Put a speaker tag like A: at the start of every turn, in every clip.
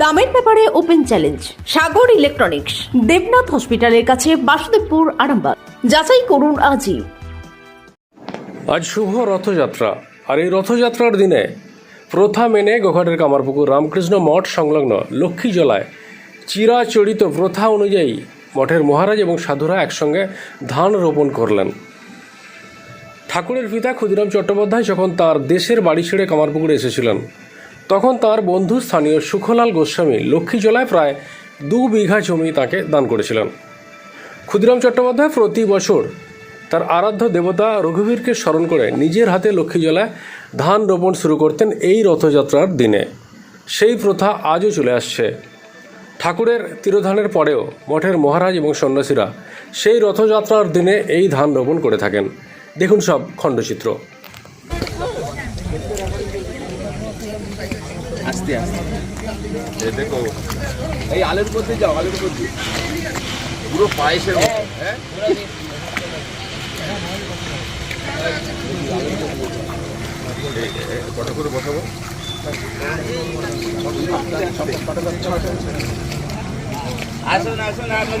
A: দামের ব্যাপারে open challenge, Sagar electronics, Debnath হসপিটালের কাছে বাসুদেবপুর, আরামবাগ। যাচাই করুন আজই।
B: আজ শুভ রথযাত্রা, আর এই রথযাত্রার দিনে প্রথা মেনে গোঘাটের কামারপুকুর রামকৃষ্ণ মঠ সংলগ্ন লক্ষ্মী জলায় চিরাচরিত প্রথা অনুযায়ী মঠের মহারাজ এবং সাধুরা একসঙ্গে ধান রোপণ করলেন। ঠাকুরের পিতা ক্ষুদিরাম চট্টোপাধ্যায় যখন তার দেশের বাড়ি ছেড়ে কামারপুকুরে এসেছিলেন তখন তার বন্ধু স্থানীয় সুখলাল গোস্বামী লক্ষ্মী জলায় প্রায় দু বিঘা জমি তাকে দান করেছিলেন। ক্ষুদিরাম চট্টোপাধ্যায় প্রতি বছর তার আরাধ্য দেবতা রঘুবীরকে স্মরণ করে নিজের হাতে লক্ষ্মী জলায় ধান রোপণ শুরু করতেন এই রথযাত্রার দিনে। সেই প্রথা আজও চলে আসছে। ঠাকুরের তিরোধানের পরেও মঠের মহারাজ এবং সন্ন্যাসীরা সেই রথযাত্রার দিনে এই ধান রোপণ করে থাকেন। দেখুন সব খণ্ডচিত্র।
C: আস্তে আস্তে। দেখো এই আলুর মধ্যে যাও আলুর মধ্যে। পুরো পায়েসের মতো হ্যাঁ। এই, কত করে বসাবো?
D: আসুন আসুন আপনার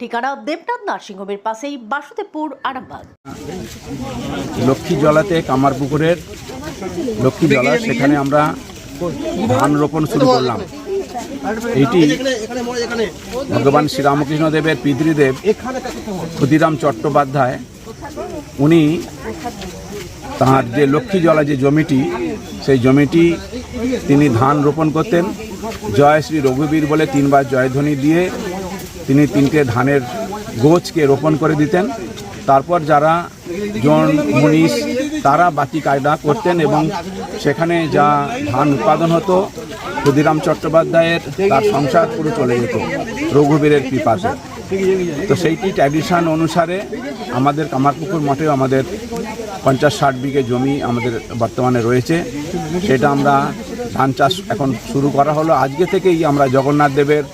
A: ঠিকানা দেবনাথ নার্সিংহোমের পাশেই বাসুদেবপুর, আরামবাগ।
E: লক্ষ্মী জলাতে কামারপুকুরের লক্ষ্মী জলা, সেখানে আমরা ধান রোপণ শুরু করলাম। এটি ভগবান শ্রীরামকৃষ্ণ দেবের পিতৃদেব ক্ষুদিরাম চট্টোপাধ্যায়, উনি তাঁর যে লক্ষ্মী জলা যে জমিটি, সেই জমিটি তিনি ধান রোপণ করতেন। জয় শ্রী রঘুবীর বলে তিনবার জয়ধ্বনি দিয়ে তিনি তিনটে ধানের গোছকে রোপণ করে দিতেন। তারপর যারা জন, মুনিশ, তারা বাকি কায়দা করতেন এবং সেখানে যা ধান উৎপাদন হতো, ক্ষুদিরাম চট্টোপাধ্যায়ের তার সংসার পুরো চলে যেত, রঘুবীরের কৃপাতে তো সেইটি ট্র্যাডিশন অনুসারে আমাদের কামারপুকুর মঠেও আমাদের পঞ্চাশ ষাট বিঘে জমি আমাদের বর্তমানে রয়েছে। সেটা আমরা ধান চাষ এখন শুরু করা হলো। আজকে থেকেই আমরা জগন্নাথ দেবের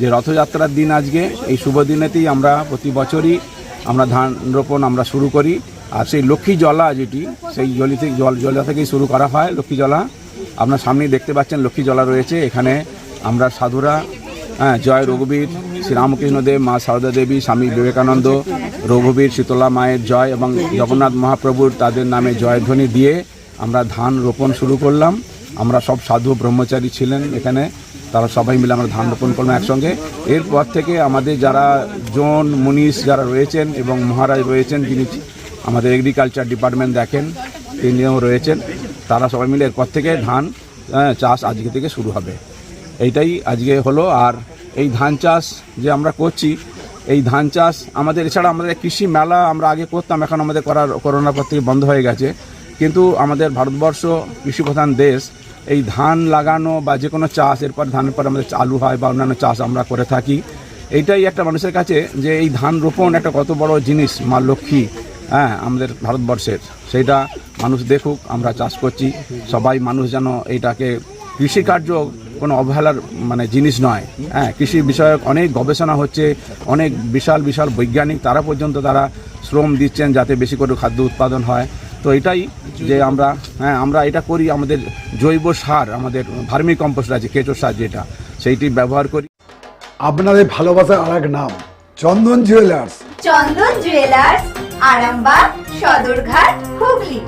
E: যে রথযাত্রার দিন আজকে, এই শুভ দিনেতেই আমরা প্রতি বছরই আমরা ধান রোপণ আমরা শুরু করি। আর সেই লক্ষ্মী জলা যেটি, সেই জলি থেকে, জল, জলা থেকেই শুরু করা হয় লক্ষ্মী জলা। আপনার সামনেই দেখতে পাচ্ছেন লক্ষ্মী জলা রয়েছে। এখানে আমরা সাধুরা হ্যাঁ জয় রঘুবীর শ্রীরামকৃষ্ণ দেব মা সারদা দেবী, স্বামী বিবেকানন্দ, রঘুবীর, শীতলা মায়ের জয় এবং জগন্নাথ মহাপ্রভুর তাদের নামে জয়ধ্বনি দিয়ে আমরা ধান রোপণ শুরু করলাম। আমরা সব সাধু ব্রহ্মচারী ছিলেন এখানে। তারা সবাই মিলে আমরা ধান রোপণ করলাম একসঙ্গে। এরপর থেকে আমাদের যারা জন, মুনিশ যারা রয়েছেন এবং মহারাজ রয়েছেন, যিনি আমাদের এগ্রিকালচার ডিপার্টমেন্ট দেখেন, তিনিও রয়েছেন, তারা সবাই মিলে এরপর থেকে ধান চাষ আজকে থেকে শুরু হবে। এইটাই আজকে হলো। আর এই ধান চাষ যে আমরা করছি, এই ধান চাষ আমাদের, এছাড়া আমাদের কৃষি মেলা আমরা আগে করতাম, এখন আমাদের করার, করোনার পর থেকে বন্ধ হয়ে গেছে। কিন্তু আমাদের ভারতবর্ষ কৃষি প্রধান দেশ এই ধান লাগানো বা যে কোনো চাষ, এরপর ধানের পর আমাদের আলু হয় বা অন্যান্য চাষ আমরা করে থাকি, এইটাই একটা মানুষের কাছে যে এই ধান রোপণ একটা কত বড় জিনিস, মা লক্ষ্মী হ্যাঁ আমাদের ভারতবর্ষের। সেইটা মানুষ দেখুক, আমরা চাষ করছি। সবাই মানুষ যেন এইটাকে কৃষিকার্য কোনো অবহেলার মানে জিনিস নয় হ্যাঁ কৃষি বিষয়ক অনেক গবেষণা হচ্ছে, অনেক বিশাল বিশাল বৈজ্ঞানিক, তারা পর্যন্ত তারা শ্রম দিচ্ছেন যাতে বেশি করে খাদ্য উৎপাদন হয়। তো এটাই যে আমরা হ্যাঁ আমরা এটা করি আমাদের জৈব সার আমাদের ভার্মি কম্পোস্ট আছে কেঁচো সার যেটা সেইটি ব্যবহার করি।
F: আপনাদের ভালোবাসার আর এক নাম চন্দন জুয়েলার্স।
G: চন্দন জুয়েলার্স আরামবাগ সদরঘাট হুগলি।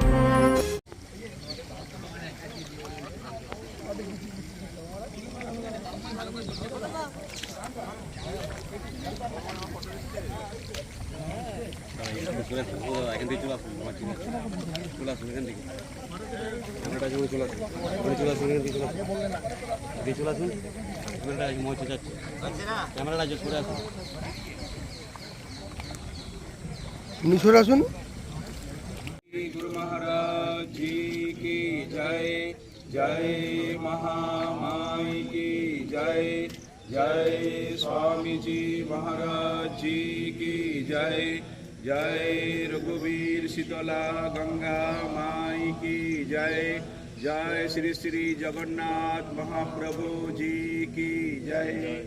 D: गुरु महाराज जी की जय जय महामाई की जय
E: जय स्वामी जी महाराज जी की जय जय रघुवीर शीतला गंगा माई की जय। जय श्री श्री जगन्नाथ महाप्रभु जी की जय।